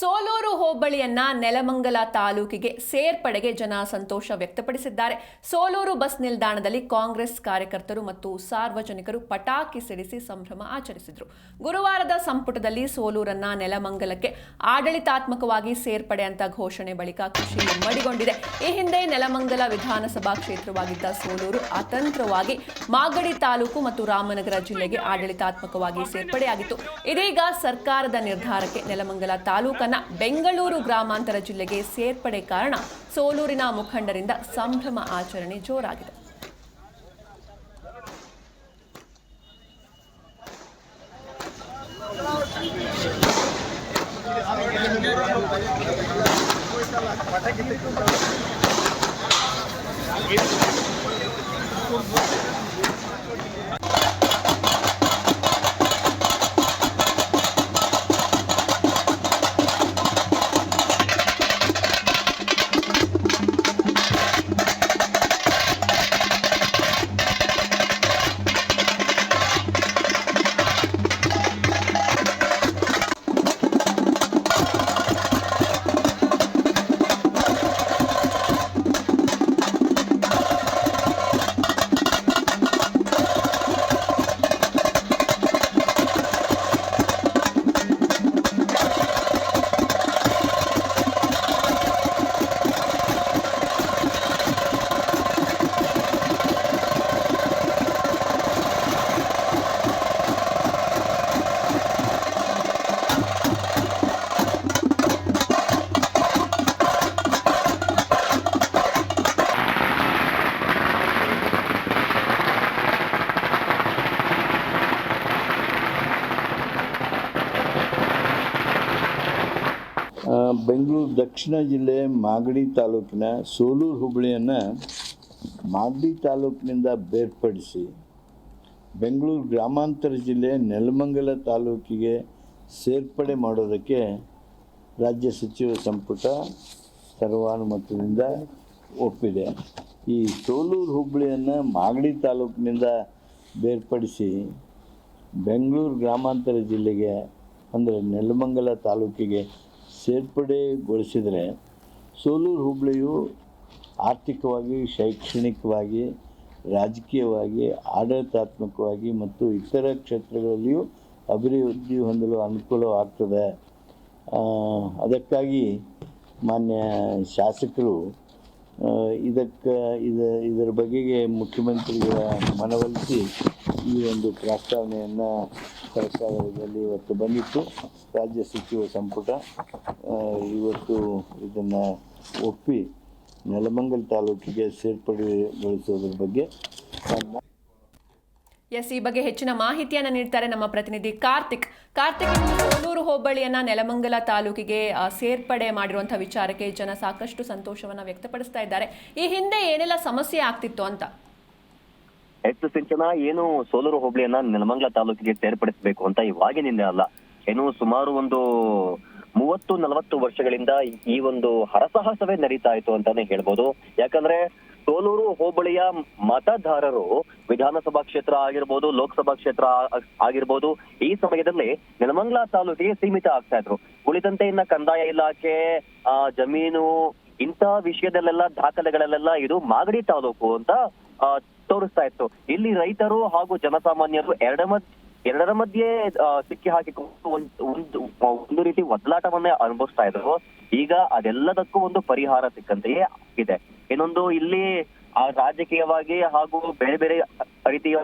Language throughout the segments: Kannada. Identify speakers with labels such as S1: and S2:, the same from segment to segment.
S1: ಸೋಲೂರು ಹೋಬಳಿಯನ್ನ ನೆಲಮಂಗಲ ತಾಲೂಕಿಗೆ ಸೇರ್ಪಡೆಗೆ ಜನ ಸಂತೋಷ ವ್ಯಕ್ತಪಡಿಸಿದ್ದಾರೆ. ಸೋಲೂರು ಬಸ್ ನಿಲ್ದಾಣದಲ್ಲಿ ಕಾಂಗ್ರೆಸ್ ಕಾರ್ಯಕರ್ತರು ಮತ್ತು ಸಾರ್ವಜನಿಕರು ಪಟಾಕಿ ಸಿಡಿಸಿ ಸಂಭ್ರಮ ಆಚರಿಸಿದರು. ಗುರುವಾರದ ಸಂಪುಟದಲ್ಲಿ ಸೋಲೂರನ್ನ ನೆಲಮಂಗಲಕ್ಕೆ ಆಡಳಿತಾತ್ಮಕವಾಗಿ ಸೇರ್ಪಡೆ ಅಂತ ಘೋಷಣೆ ಬಳಿಕ ಖುಷಿ ಮಡಿಗೊಂಡಿದೆ ಈ ಹಿಂದೆ ನೆಲಮಂಗಲ ವಿಧಾನಸಭಾ ಕ್ಷೇತ್ರವಾಗಿದ್ದ ಸೋಲೂರು ಅತಂತ್ರವಾಗಿ ಮಾಗಡಿ ತಾಲೂಕು ಮತ್ತು ರಾಮನಗರ ಜಿಲ್ಲೆಗೆ ಆಡಳಿತಾತ್ಮಕವಾಗಿ ಸೇರ್ಪಡೆಯಾಗಿತ್ತು. ಇದೀಗ ಸರ್ಕಾರದ ನಿರ್ಧಾರಕ್ಕೆ ನೆಲಮಂಗಲ ತಾಲೂಕನ್ನ ಬೆಂಗಳೂರು ಗ್ರಾಮಾಂತರ ಜಿಲ್ಲೆಗೆ ಸೇರ್ಪಡೆ ಕಾರಣ ಸೋಲೂರಿನ ಮುಖಂಡರಿಂದ ಸಂಭ್ರಮ ಆಚರಣೆ ಜೋರಾಗಿದೆ.
S2: ಆ, ಬೆಂಗಳೂರು ದಕ್ಷಿಣ ಜಿಲ್ಲೆ ಮಾಗಡಿ ತಾಲೂಕಿನ ಸೋಲೂರು ಹುಬ್ಬಳ್ಳಿಯನ್ನು ಮಾಗಡಿ ತಾಲೂಕಿನಿಂದ ಬೇರ್ಪಡಿಸಿ ಬೆಂಗಳೂರು ಗ್ರಾಮಾಂತರ ಜಿಲ್ಲೆ ನೆಲಮಂಗಲ ತಾಲೂಕಿಗೆ ಸೇರ್ಪಡೆ ಮಾಡೋದಕ್ಕೆ ರಾಜ್ಯ ಸಚಿವ ಸಂಪುಟ ಸರ್ವಾನುಮತದಿಂದ ಒಪ್ಪಿದೆ. ಈ ಸೋಲೂರು ಹುಬ್ಬಳ್ಳಿಯನ್ನು ಮಾಗಡಿ ತಾಲೂಕಿನಿಂದ ಬೇರ್ಪಡಿಸಿ ಬೆಂಗಳೂರು ಗ್ರಾಮಾಂತರ ಜಿಲ್ಲೆಗೆ, ಅಂದರೆ ನೆಲಮಂಗಲ ತಾಲೂಕಿಗೆ ಸೇರ್ಪಡೆಗೊಳಿಸಿದರೆ ಸೋಲೂರು ಹುಬ್ಳಿಯು ಆರ್ಥಿಕವಾಗಿ, ಶೈಕ್ಷಣಿಕವಾಗಿ, ರಾಜಕೀಯವಾಗಿ, ಆಡಳಿತಾತ್ಮಕವಾಗಿ ಮತ್ತು ಇತರ ಕ್ಷೇತ್ರಗಳಲ್ಲಿಯೂ ಅಭಿವೃದ್ಧಿ ಹೊಂದಲು ಅನುಕೂಲವಾಗ್ತದೆ. ಅದಕ್ಕಾಗಿ ಮಾನ್ಯ ಶಾಸಕರು ಇದಕ್ಕೆ, ಇದ, ಇದರ ಬಗೆಗೆ ಮುಖ್ಯಮಂತ್ರಿಗಳ ಮನವೊಲಿಸಿ ಈ ಒಂದು ಪ್ರಸ್ತಾವನೆಯನ್ನು ಸರ್ಕಾರದಲ್ಲಿ ಇವತ್ತು ಬಂದಿತ್ತು. ರಾಜ್ಯ ಸಚಿವ ಸಂಪುಟ ಇವತ್ತು ಇದನ್ನು ಒಪ್ಪಿ ನೆಲಮಂಗಲ ತಾಲೂಕಿಗೆ ಸೇರ್ಪಡೆಗೊಳಿಸೋದ್ರ ಬಗ್ಗೆ
S1: ಎಸ್, ಈ ಬಗ್ಗೆ ಹೆಚ್ಚಿನ ಮಾಹಿತಿಯನ್ನ ನೀಡ್ತಾರೆ ನಮ್ಮ ಪ್ರತಿನಿಧಿ ಕಾರ್ತಿಕ್. ಕಾರ್ತಿಕ್ ಸೋಲೂರು ಹೋಬಳಿಯನ್ನ ನೆಲಮಂಗಲ ತಾಲೂಕಿಗೆ ಸೇರ್ಪಡೆ ಮಾಡಿರುವಂತಹ ವಿಚಾರಕ್ಕೆ ಜನ ಸಾಕಷ್ಟು ಸಂತೋಷವನ್ನ ವ್ಯಕ್ತಪಡಿಸ್ತಾ ಇದ್ದಾರೆ. ಈ ಹಿಂದೆ ಏನೆಲ್ಲ ಸಮಸ್ಯೆ ಆಗ್ತಿತ್ತು ಅಂತ?
S3: ಹೆಚ್ಚು ಸಿಂಚನ, ಏನು ಸೋಲೂರು ಹೋಬಳಿಯನ್ನ ನೆಲಮಂಗಲ ತಾಲೂಕಿಗೆ ಸೇರ್ಪಡಿಸಬೇಕು ಅಂತ ಇವಾಗಿನಿಂದ ಅಲ್ಲ. ಏನು ಸುಮಾರು ಒಂದು ಮೂವತ್ತು, ನಲವತ್ತು ವರ್ಷಗಳಿಂದ ಈ ಒಂದು ಹರಸಾಹಸವೇ ನಡೀತಾ ಇತ್ತು ಅಂತಾನೆ ಹೇಳ್ಬೋದು. ಯಾಕಂದ್ರೆ ಸೋಲೂರು ಹೋಬಳಿಯ ಮತದಾರರು ವಿಧಾನಸಭಾ ಕ್ಷೇತ್ರ ಆಗಿರ್ಬೋದು, ಲೋಕಸಭಾ ಕ್ಷೇತ್ರ ಆಗಿರ್ಬೋದು, ಈ ಸಮಯದಲ್ಲಿ ನೆಲಮಂಗಲ ತಾಲೂಕಿಗೆ ಸೀಮಿತ ಆಗ್ತಾ ಇದ್ರು. ಉಳಿದಂತೆ ಇನ್ನ ಕಂದಾಯ ಇಲಾಖೆ, ಆ, ಜಮೀನು ಇಂತಹ ವಿಷಯದಲ್ಲೆಲ್ಲ ದಾಖಲೆಗಳಲ್ಲೆಲ್ಲ ಇದು ಮಾಗಡಿ ತಾಲೂಕು ಅಂತ ತೋರಿಸ್ತಾ ಇತ್ತು. ಇಲ್ಲಿ ರೈತರು ಹಾಗೂ ಜನಸಾಮಾನ್ಯರು ಎರಡ ಎರಡರ ಮಧ್ಯೆ ಸಿಕ್ಕಿ ಹಾಕಿಕೊಂಡು ಒಂದು ಒಂದು ರೀತಿ ಒದಲಾಟವನ್ನೇ ಅನುಭವಿಸ್ತಾ ಇದ್ರು. ಈಗ ಅದೆಲ್ಲದಕ್ಕೂ ಒಂದು ಪರಿಹಾರ ಸಿಕ್ಕಂತೆಯೇ ಆಗಿದೆ. ಇನ್ನೊಂದು ಇಲ್ಲಿ, ಆ, ರಾಜಕೀಯವಾಗಿ ಹಾಗೂ ಬೇರೆ ಬೇರೆ ರೀತಿಯ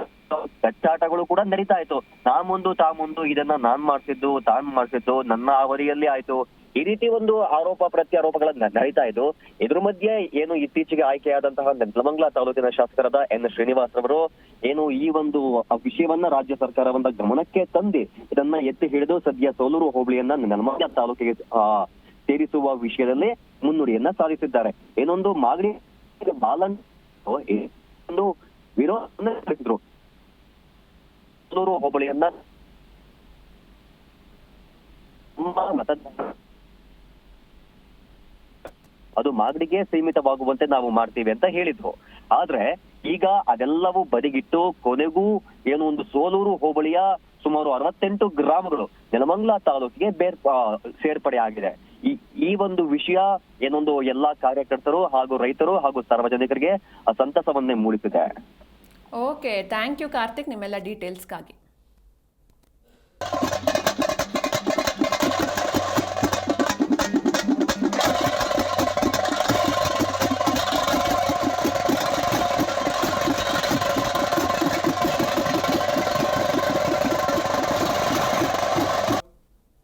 S3: ಕಚ್ಚಾಟಗಳು ಕೂಡ ನಡೀತಾ ಇತ್ತು. ನಾ ಮುಂದು ತಾ ಮುಂದು ಇದನ್ನ ನಾನ್ ಮಾಡ್ತಿದ್ದು ತಾನ್ ಮಾಡ್ತಿದ್ದು ನನ್ನ ಅವಧಿಯಲ್ಲಿ ಆಯ್ತು. ಈ ರೀತಿ ಒಂದು ಆರೋಪ ಪ್ರತ್ಯಾರೋಪಗಳ ನಡೀತಾ ಇದ್ದು, ಇದ್ರ ಮಧ್ಯೆ ಏನು ಇತ್ತೀಚೆಗೆ ಆಯ್ಕೆಯಾದಂತಹ ನೆಲಮಂಗ್ಲ ತಾಲೂಕಿನ ಶಾಸಕರಾದ ಎನ್ ಶ್ರೀನಿವಾಸ್ ರವರು ಏನು ಈ ಒಂದು ವಿಷಯವನ್ನ ರಾಜ್ಯ ಸರ್ಕಾರವನ್ನ ಗಮನಕ್ಕೆ ತಂದಿ ಇದನ್ನ ಎತ್ತಿ ಹಿಡಿದು ಸದ್ಯ ಸೋಲೂರು ಹೋಬಳಿಯನ್ನ ನೆಲಮಂಗ್ಲ ತಾಲೂಕಿಗೆ ಸೇರಿಸುವ ವಿಷಯದಲ್ಲಿ ಮುನ್ನುಡಿಯನ್ನ ಸಾಧಿಸಿದ್ದಾರೆ. ಏನೊಂದು ಮಾಗಡಿ ಬಾಲನ್ ಒಂದು ವಿರೋಧ ಸೋಲೂರು ಹೋಬಳಿಯನ್ನ ಮತದಾರ ಅದು ಮಾಗಡಿಗೆ ಸೀಮಿತವಾಗುವಂತೆ ನಾವು ಮಾಡ್ತೀವಿ ಅಂತ ಹೇಳಿದ್ರು. ಆದ್ರೆ ಈಗ ಅದೆಲ್ಲವೂ ಬದಿಗಿಟ್ಟು ಕೊನೆಗೂ ಏನು ಒಂದು ಸೋಲೂರು ಹೋಬಳಿಯ ಸುಮಾರು ಅರವತ್ತೆಂಟು ಗ್ರಾಮಗಳು ನೆಲಮಂಗ್ಲ ತಾಲೂಕಿಗೆ ಬೇರ್ ಸೇರ್ಪಡೆ ಆಗಿದೆ. ಈ ಈ ಒಂದು ವಿಷಯ ಏನೊಂದು ಎಲ್ಲಾ ಕಾರ್ಯಕರ್ತರು ಹಾಗೂ ರೈತರು ಹಾಗೂ ಸಾರ್ವಜನಿಕರಿಗೆ ಸಂತಸವನ್ನೇ ಮೂಡಿಸಿದೆ.
S1: ಓಕೆ ಥ್ಯಾಂಕ್ ಯು ಕಾರ್ತಿಕ್ ನಿಮ್ಮೆಲ್ಲ ಡೀಟೇಲ್ಸ್ಗಾಗಿ